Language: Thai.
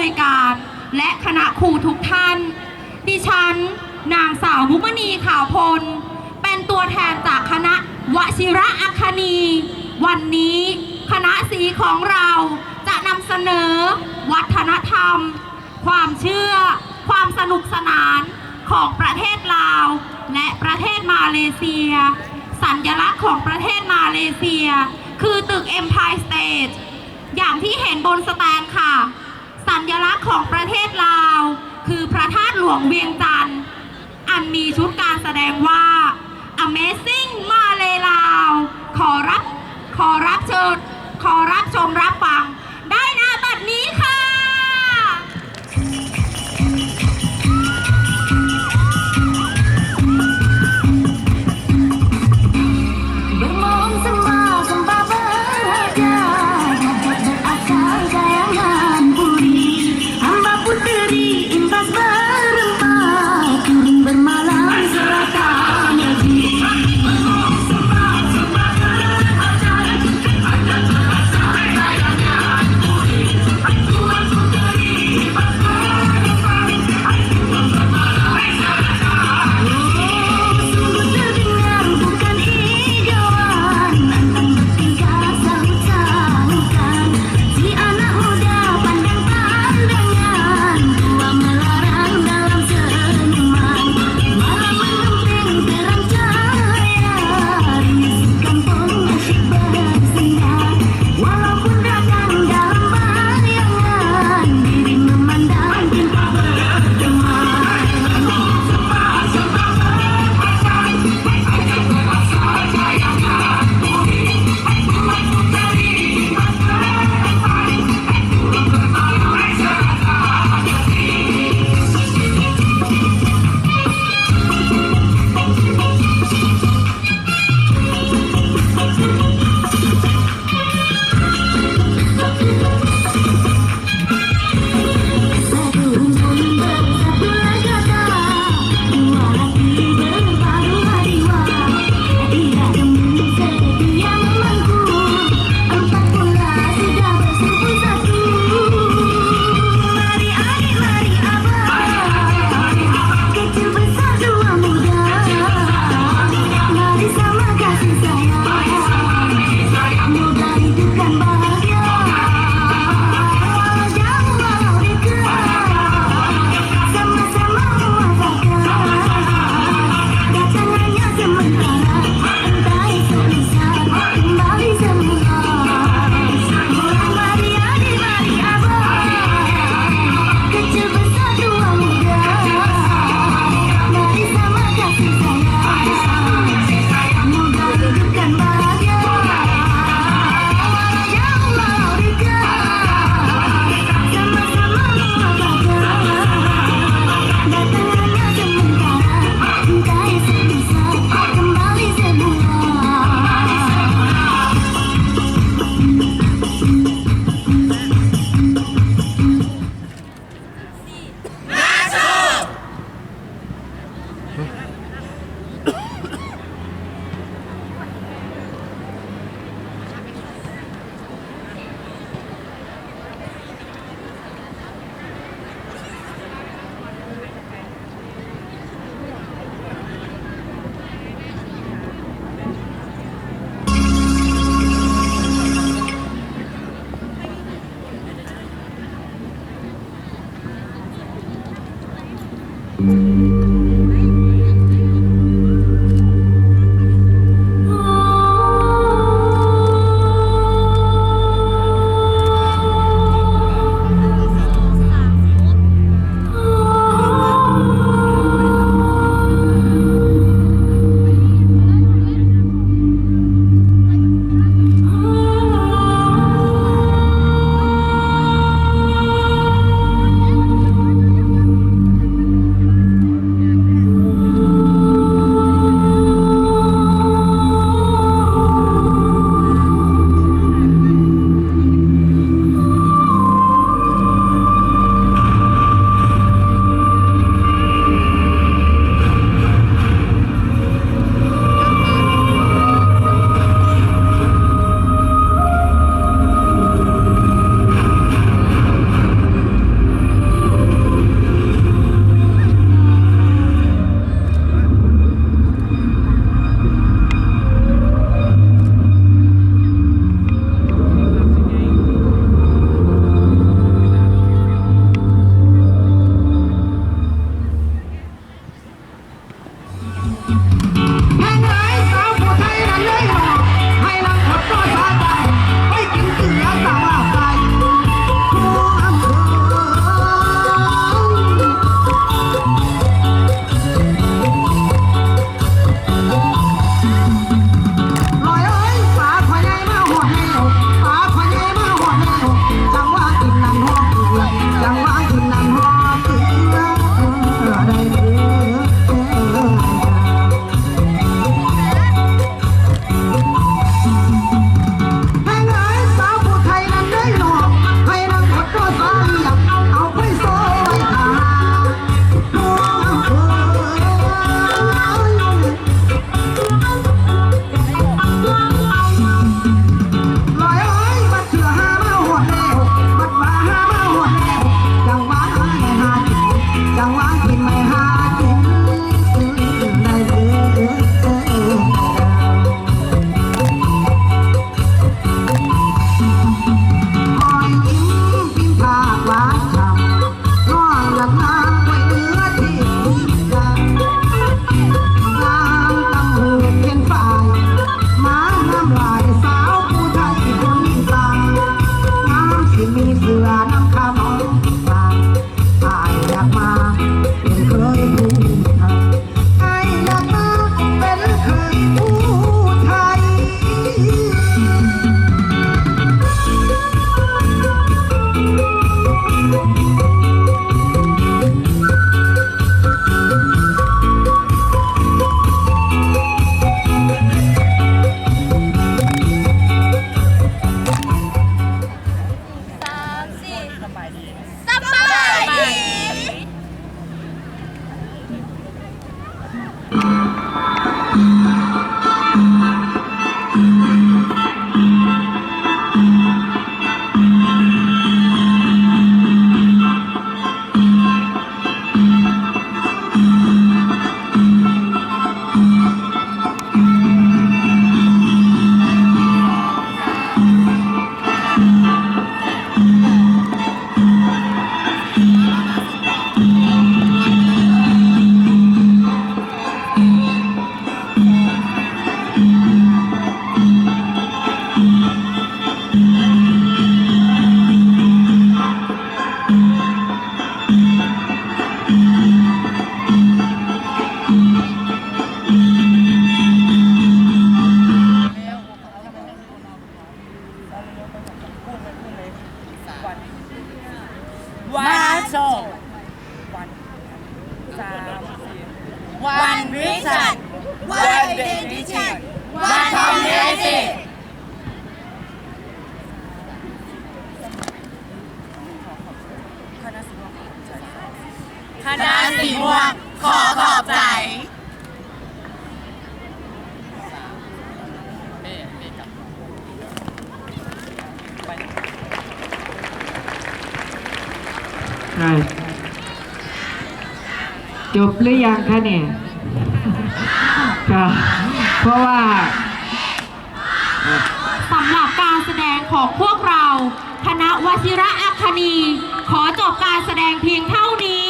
นวยการ และคณะครูทุกท่าน ดิฉัน นางสาวมุมณีข่าวพล เป็นตัวแทนจากคณะวชิระอัคคณีวันนี้คณะสีของเราจะนำเสนอ วัฒนธรรม ความเชื่อ ความสนุกสนานของประเทศลาว และประเทศมาเลเซีย สัญลักษณ์ของประเทศมาเลเซีย คือตึก Empire State อย่างที่เห็นบนสแตนค่ะ ญลักษณ์ของประเทศลาว คือพระธาตุหลวงเวียงจันทร์อันมีชุดการแสดงว่า Amazing มาเลลาว ขอรับ ขอรับเชิญ ขอรับชมรับ วันวิชันวันเดนิชันวันทอมเนสิคณะสีม่วงขอขอบใจใช่จบหรือยังคะเนี่ย ก็เพราะว่า สำหรับการแสดงของพวกเรา คณะวชิระอัคคณี ขอจบการแสดงเพียงเท่านี้